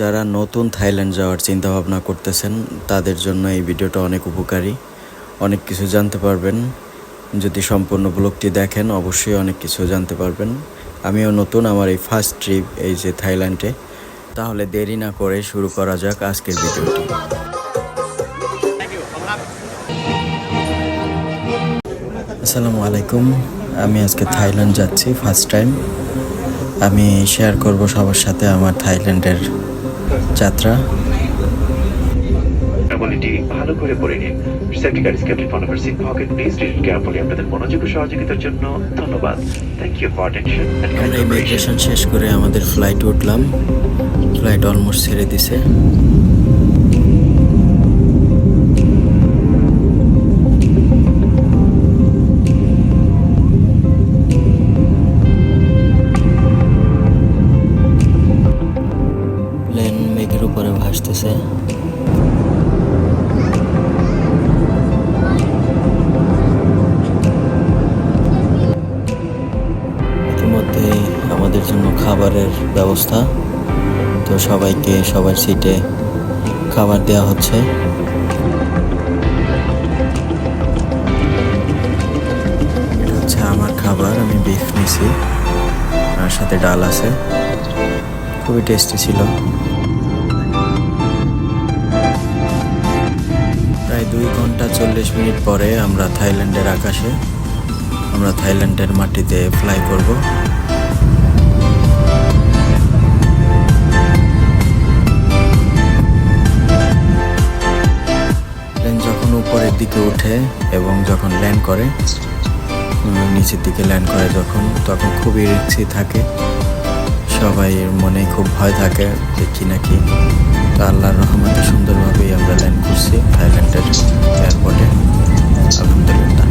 যারা নতুন থাইল্যান্ড যাওয়ার চিন্তা ভাবনা করতেছেন, তাদের জন্য এই ভিডিওটা অনেক উপকারী। অনেক কিছু জানতে পারবেন। যদি সম্পূর্ণ ব্লগটি দেখেন, অবশ্যই অনেক কিছু জানতে পারবেন। আমিও নতুন আমার এই ফার্স্ট ট্রিপ এই যে থাইল্যান্ডে। তাহলে দেরি না করে শুরু করা যাক আজকের ভিডিওটি। আসসালামু আলাইকুম। আমি আজকে থাইল্যান্ড যাচ্ছি ফার্স্ট টাইম আমি শেয়ার করব সবার সাথে আমার থাইল্যান্ডের যাত্রা। ভালো করে পড়ে নিন। Safety guard স্কেপটি phone number seat pocket please read carefully আপনাদের মনোযোগ ও সহযোগিতার জন্য ধন্যবাদ। থ্যাংক ইউ ফর অ্যাটেনশন আমরা ইমিগ্রেশন শেষ করে আমাদের ফ্লাইট উঠলাম। ফ্লাইট অলমোস্ট ছেড়ে দিছে। ব্যবস্থা তো সবাইকে সবার সিটে খাবার দেওয়া হচ্ছে। এটা হচ্ছে আমার খাবার, আমি বিফ নিছি। আর সাথে ডাল আছে। খুবই টেস্টি ছিল। প্রায় দুই ঘণ্টা চল্লিশ মিনিট পরে আমরা থাইল্যান্ডের আকাশে, আমরা থাইল্যান্ডের মাটিতে ফ্লাই করব। দিকে ওঠে এবং যখন ল্যান্ড করে নিচের দিকে ল্যান্ড করে যখন, তখন খুবই রিক্সি থাকে। সবাই মনে খুব ভয় থাকে দেখি নাকি তো আল্লাহর রহমতে সুন্দরভাবেই আমরা ল্যান্ড করছি থাইল্যান্ডের এয়ারপোর্টে আলহামদুলিল্লাহ।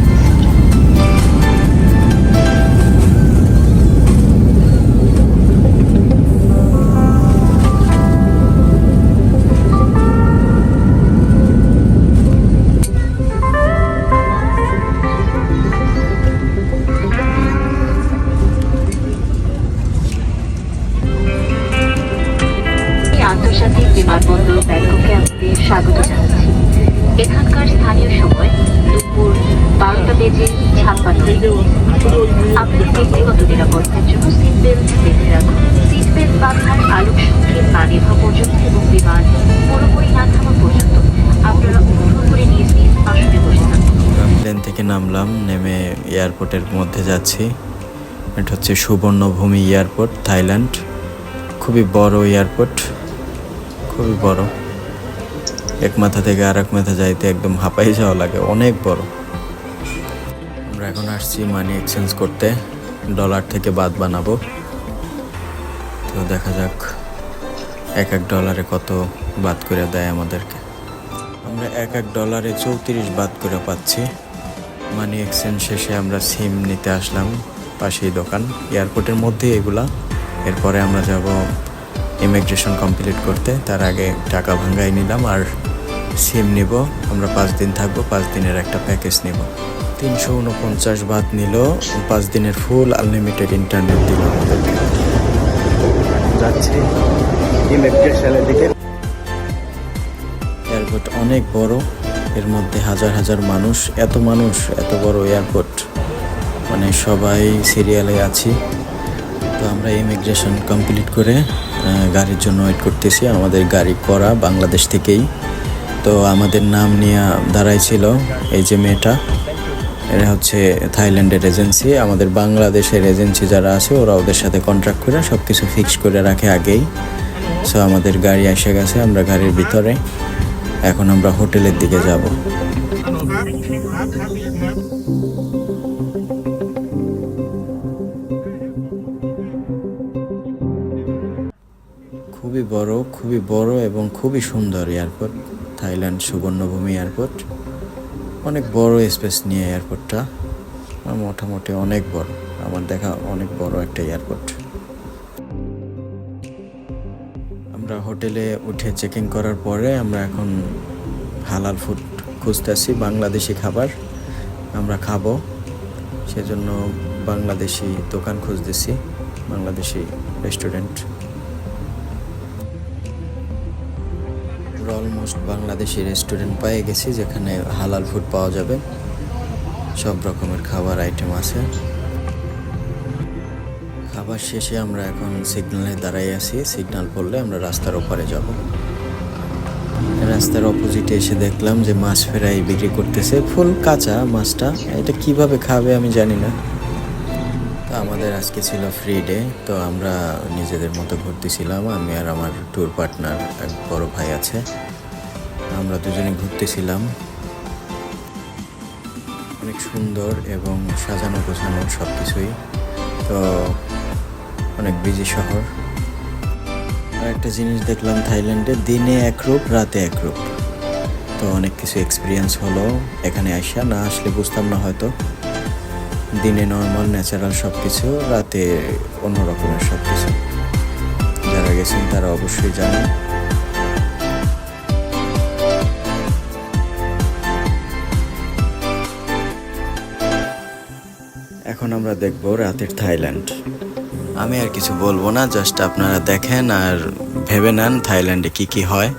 আন্তর্জাতিক বিমানবন্দর ব্যাংককে আপনাদের স্বাগত জানাচ্ছি। এখানকার স্থানীয় সময় দুপুর বারোটা বেজে ছাপ্পান্ন। আপনার ব্যক্তিগত নিরাপত্তার জন্য সিট বেল্ট বেঁধে রাখুন। সিট বেল্ট বাঁধার আলোক না নেভা পর্যন্ত এবং বিমান পুরোপুরি না থামা পর্যন্ত আপনারা অনুগ্রহ করে নিজ নিজ আসনে বসে প্লেন থেকে নামলাম, নেমে এয়ারপোর্টের মধ্যে যাচ্ছি। এটা হচ্ছে সুবর্ণভূমি এয়ারপোর্ট, থাইল্যান্ড। খুবই বড় এয়ারপোর্ট। খুবই বড়। এক মাথা থেকে আর এক মাথা যাইতে একদম হাঁপাই যাওয়া লাগে, অনেক বড়। আমরা এখন আসছি মানি এক্সচেঞ্জ করতে ডলার থেকে বাদ বানাবো। তো দেখা যাক, এক এক ডলারে কত বাদ করে দেয় আমাদেরকে। আমরা এক এক ডলারে চৌত্রিশ বাদ করে পাচ্ছি। মানি এক্সচেঞ্জ শেষে আমরা সিম নিতে আসলাম পাশেই দোকান এয়ারপোর্টের মধ্যেই এগুলা। এরপরে আমরা যাব ইমিগ্রেশন কমপ্লিট করতে তার আগে টাকা ভাঙ্গাই নিলাম আর সিম নিব। আমরা পাঁচ দিন থাকব পাঁচ দিনের একটা প্যাকেজ নিব। তিনশো উনপঞ্চাশ বাদ নিল পাঁচ দিনের ফুল আনলিমিটেড ইন্টারনেট দিল। আমাদেরকে যাচ্ছি ইমিগ্রেশনের দিকে। এয়ারপোর্ট অনেক বড় এর মধ্যে হাজার হাজার মানুষ এত মানুষ এত বড় এয়ারপোর্ট মানে সবাই সিরিয়ালে আছি। তো আমরা ইমিগ্রেশন কমপ্লিট করে গাড়ির জন্য ওয়েট করতেছি। আমাদের গাড়ি করা বাংলাদেশ থেকেই। তো আমাদের নাম নিয়ে দাঁড়াইছিল এই যে মেয়েটা, এরা হচ্ছে থাইল্যান্ডের এজেন্সি। আমাদের বাংলাদেশের এজেন্সি যারা আছে, ওরা ওদের সাথে কন্ট্রাক্ট করে সব কিছু ফিক্স করে রাখে আগেই। সো আমাদের গাড়ি এসে গেছে আমরা গাড়ির ভিতরে। এখন আমরা হোটেলের দিকে যাব। খুবই বড় খুবই বড় এবং খুবই সুন্দর এয়ারপোর্ট থাইল্যান্ড সুবর্ণভূমি এয়ারপোর্ট অনেক বড় স্পেস নিয়ে এয়ারপোর্টটা মোটামুটি অনেক বড়। আমার দেখা অনেক বড় একটা এয়ারপোর্ট আমরা হোটেলে উঠে চেকিং করার পরে আমরা এখন হালাল ফুড খুঁজতেছি, বাংলাদেশি খাবার। আমরা খাব। সেজন্য বাংলাদেশি দোকান খুঁজতেছি, বাংলাদেশি রেস্টুরেন্ট আমরা অলমোস্ট বাংলাদেশি রেস্টুরেন্ট পেয়ে গেছি, যেখানে হালাল ফুড পাওয়া যাবে। সব রকমের খাবার আইটেম আছে। খাবার শেষে আমরা এখন সিগনালে দাঁড়াই আছি। সিগনাল পড়লে আমরা রাস্তার ওপারে যাব। রাস্তার অপোজিটে এসে দেখলাম যে মাছ ফেরাই বিক্রি করতেছে। ফুল কাঁচা মাছটা, এটা কীভাবে খাবে আমি জানি না। আমাদের আজকে ছিল ফ্রি ডে তো আমরা নিজেদের মতো ঘুরতেছিলাম আমি আর আমার ট্যুর পার্টনার এক বড় ভাই আছে। আমরা দুজনে ঘুরতেছিলাম অনেক সুন্দর এবং সাজানো গোছানো সব কিছুই তো অনেক বিজি শহর। আর একটা জিনিস দেখলাম থাইল্যান্ডে, দিনে এক রূপ, রাতে এক রূপ। তো অনেক কিছু এক্সপিরিয়েন্স হলো এখানে আসা না আসলে বুঝতাম না হয়তো। দিনে নর্মাল ন্যাচারাল সব কিছু রাতে অন্য রকমের সব কিছু যারা গেছেন তারা অবশ্যই জানেন। এখন আমরা দেখব রাতের থাইল্যান্ড। আমি আর কিছু বলব না, জাস্ট আপনারা দেখেন আর ভেবে নেন থাইল্যান্ডে কি কি হয়।